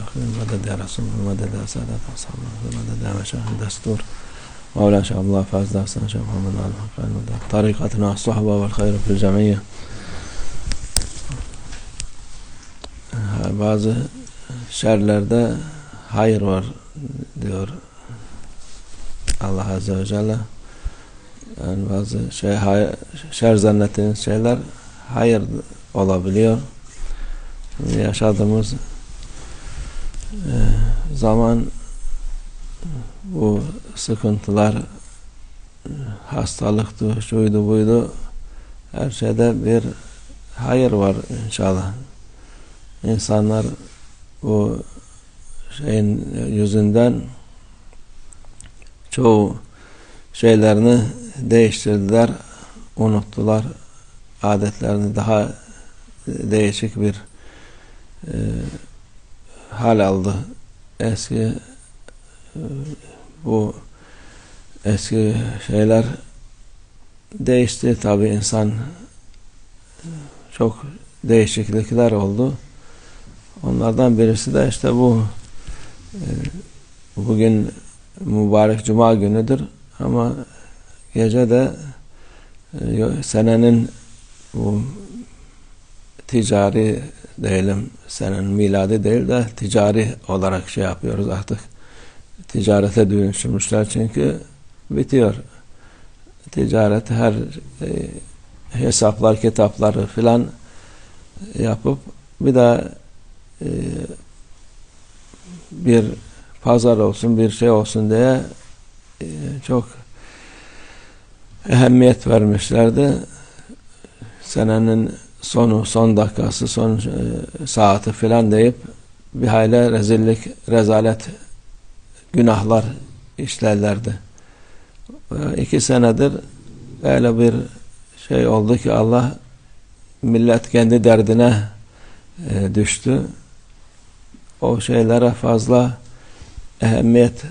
آخرين مدد يا رسول الله مدد يا سادات أصحابنا مدد يا مشايخ الدستور مولانا شيخ عبد الله فاز داستان شيخ محمد آل حقان مدد طريقتنا الصحبة والخير في الجمعية bazı şerlerde hayır var diyor Allah Azze ve Celle. Yani bazı şey hay- şer zannettiğiniz şeyler hayır olabiliyor. Şimdi yaşadığımız e, zaman bu sıkıntılar e, hastalıktı, şuydu buydu her şeyde bir hayır var inşallah. İnsanlar bu şeyin yüzünden çoğu şeylerini değiştirdiler, unuttular. Adetlerini daha değişik bir e, hal aldı. Eski e, bu eski şeyler değişti tabi insan çok değişiklikler oldu. Onlardan birisi de işte bu e, bugün mübarek cuma günüdür ama gece de e, senenin bu ticari diyelim senenin miladi değil de ticari olarak şey yapıyoruz artık ticarete dönüştürmüşler çünkü bitiyor ticaret her e, hesaplar kitapları filan yapıp bir daha e, bir pazar olsun bir şey olsun diye e, çok ehemmiyet vermişlerdi. Senenin sonu, son dakikası, son e, saati filan deyip bir hayli rezillik, rezalet, günahlar işlerlerdi. E, iki senedir öyle bir şey oldu ki Allah millet kendi derdine e, düştü. O şeylere fazla ehemmiyet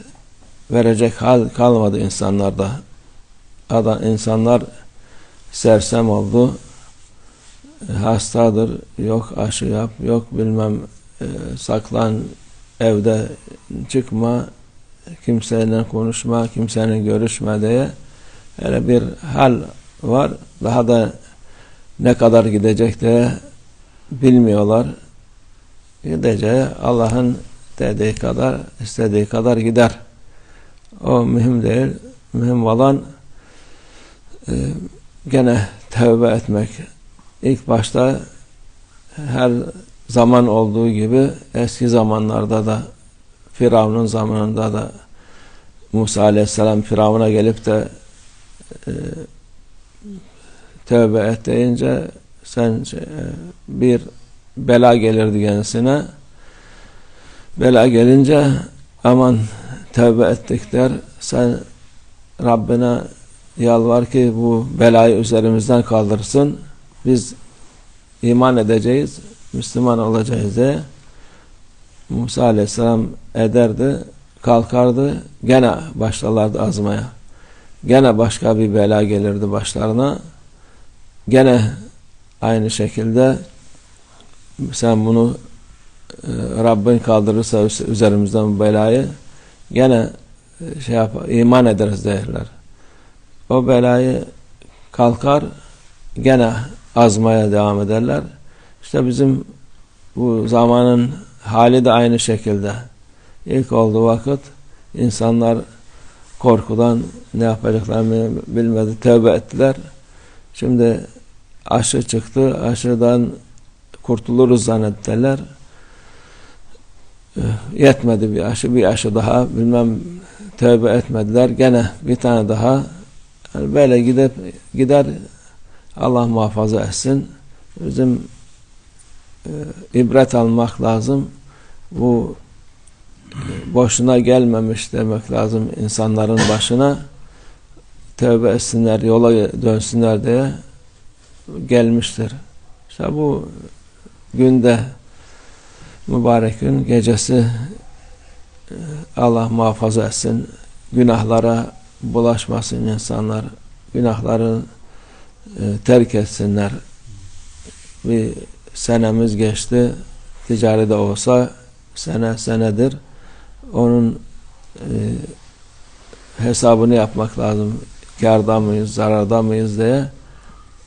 verecek hal kalmadı insanlarda. Adam, insanlar sersem oldu. Hastadır. Yok aşı yap. Yok bilmem e, saklan evde çıkma kimseyle konuşma, kimsenin görüşme diye öyle bir hal var. Daha da ne kadar gidecek diye bilmiyorlar. Gideceği Allah'ın dediği kadar, istediği kadar gider. O mühim değil. Mühim olan e, gene tevbe etmek. İlk başta her zaman olduğu gibi eski zamanlarda da Firavun'un zamanında da Musa aleyhisselam Firavun'a gelip de e, tövbe et deyince sen şey, bir bela gelirdi kendisine. Bela gelince aman tövbe ettik der. Sen Rabbine yalvar ki bu belayı üzerimizden kaldırsın biz iman edeceğiz Müslüman olacağız diye Musa aleyhisselam ederdi kalkardı gene başlarlardı azmaya gene başka bir bela gelirdi başlarına gene aynı şekilde sen bunu e, Rabbin kaldırırsa üzerimizden bu belayı gene e, şey yap, iman ederiz derler. O belayı kalkar gene azmaya devam ederler. İşte bizim bu zamanın hali de aynı şekilde. İlk olduğu vakit insanlar korkudan ne yapacaklarını bilmedi. Tövbe ettiler. Şimdi aşı çıktı. Aşıdan kurtuluruz zannettiler. Yetmedi bir aşı, bir aşı daha bilmem tövbe etmediler. Gene bir tane daha yani böyle gidip gider Allah muhafaza etsin. Bizim e, ibret almak lazım. Bu boşuna gelmemiş demek lazım insanların başına. Tövbe etsinler, yola dönsünler diye gelmiştir. İşte bu günde mübarek gün gecesi e, Allah muhafaza etsin. Günahlara bulaşmasın insanlar. Günahları e, terk etsinler. Bir senemiz geçti. Ticari de olsa sene senedir onun e, hesabını yapmak lazım. Karda mıyız, zararda mıyız diye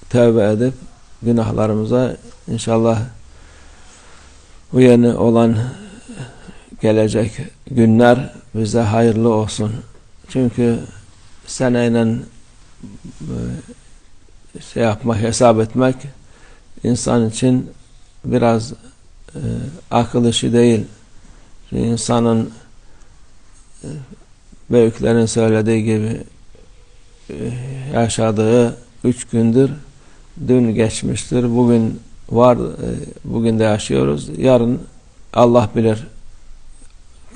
tövbe edip günahlarımıza inşallah bu yeni olan gelecek günler bize hayırlı olsun. Çünkü seneyle e, şey yapmak, hesap etmek insan için biraz e, akıl işi değil. Çünkü insanın e, büyüklerin söylediği gibi e, yaşadığı üç gündür dün geçmiştir. Bugün var, e, bugün de yaşıyoruz. Yarın Allah bilir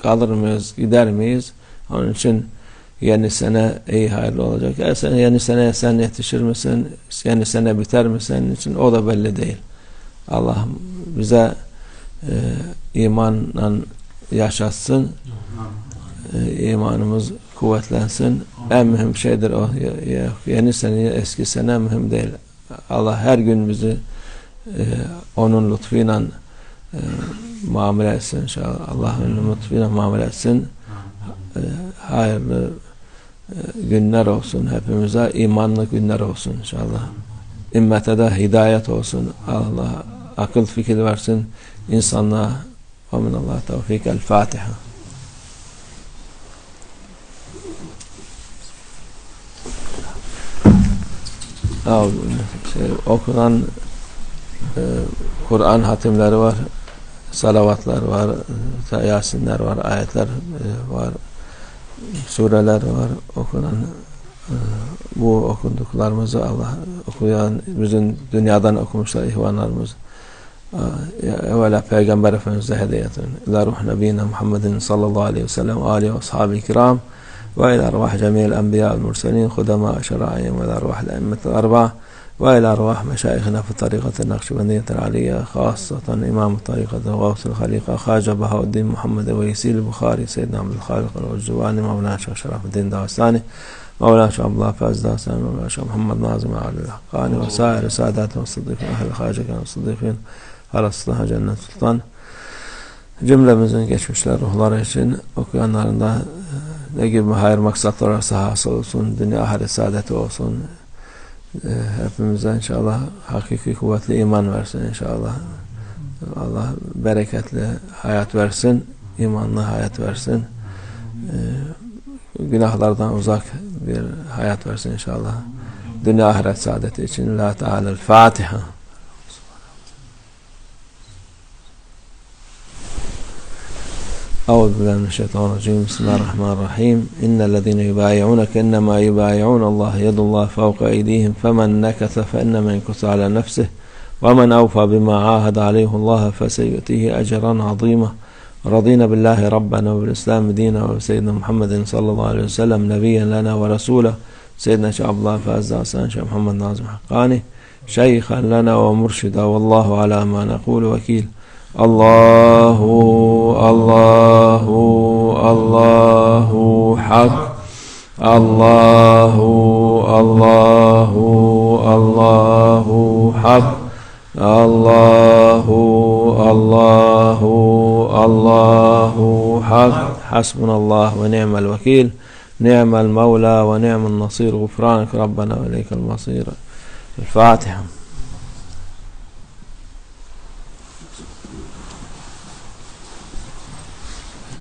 kalır mıyız, gider miyiz? Onun için yeni sene iyi hayırlı olacak. Ya sen yeni seneye sen yetişir misin? Yeni sene biter mi senin için? O da belli değil. Allah bize e, imanla yaşatsın. E, imanımız kuvvetlensin. En mühim şeydir o. Yeni sene, eski sene mühim değil. Allah her gün bizi e, onun lütfuyla e, muamele etsin inşallah. Allah'ın lütfuyla muamele etsin. E, hayırlı günler olsun. Hepimize imanlı günler olsun inşallah. İmmete de hidayet olsun. Allah akıl fikir versin insanlığa. Ve minallah tevfik. El Fatiha. Şey, okunan e, Kur'an hatimleri var, salavatlar var, e, yasinler var, ayetler e, var, sureler var okunan e, bu okunduklarımızı Allah okuyan bizim dünyadan okumuşlar ihvanlarımız e, evvela Peygamber Efendimiz'e hediye edin. İlâ ruh nebîne Muhammedin sallallahu aleyhi ve sellem âlihi ve ashabi kiram ve ilâ arvah cemîl enbiya murselin hudema şerâin ve ilâ arvah l'emmetil arba'a وإلى أرواح مشايخنا في الطريقة النقشبندية العالية خاصة إمام الطريقة غوث الخليقة خواجة بهاء الدين محمد ويسيل البخاري سيدنا عبد الخالق الوجواني مولانا شيخ شرف الدين داوستاني مولانا شيخ عبد الله فاز داوستاني مولانا شيخ محمد ناظم علي الحقاني وسائر ساداتهم الصديقين أهل الخواجة كانوا الصديقين على الصلاح جنة سلطان cümlemizin geçmişler ruhları için okuyanlarında ne gibi hayır maksatlar varsa hasıl olsun, dünya ahiret saadeti olsun, e, hepimize inşallah hakiki kuvvetli iman versin inşallah. Allah bereketli hayat versin, imanlı hayat versin. E, günahlardan uzak bir hayat versin inşallah. Dünya ahiret saadeti için. La Teala'l أعوذ بالله من الشيطان الرجيم. بسم الله الرحمن الرحيم. إن الذين يبايعونك إنما يبايعون الله يد الله فوق أيديهم. فمن نكث فإنما ينكث على نفسه. ومن أوفى بما عاهد عليه الله فسيؤتيه أجرا عظيما. رضينا بالله ربنا وبالإسلام دينا وسيدنا محمد صلى الله عليه وسلم نبيا لنا ورسولا. سيدنا شيخ عبد الله حسن شيخ محمد ناظم حقاني. شيخا لنا ومرشدا. والله على ما نقول وكيل. الله الله الله حق الله الله الله حق الله الله الله حق حسبنا الله ونعم الوكيل نعم المولى ونعم النصير غفرانك ربنا وإليك المصير الفاتحة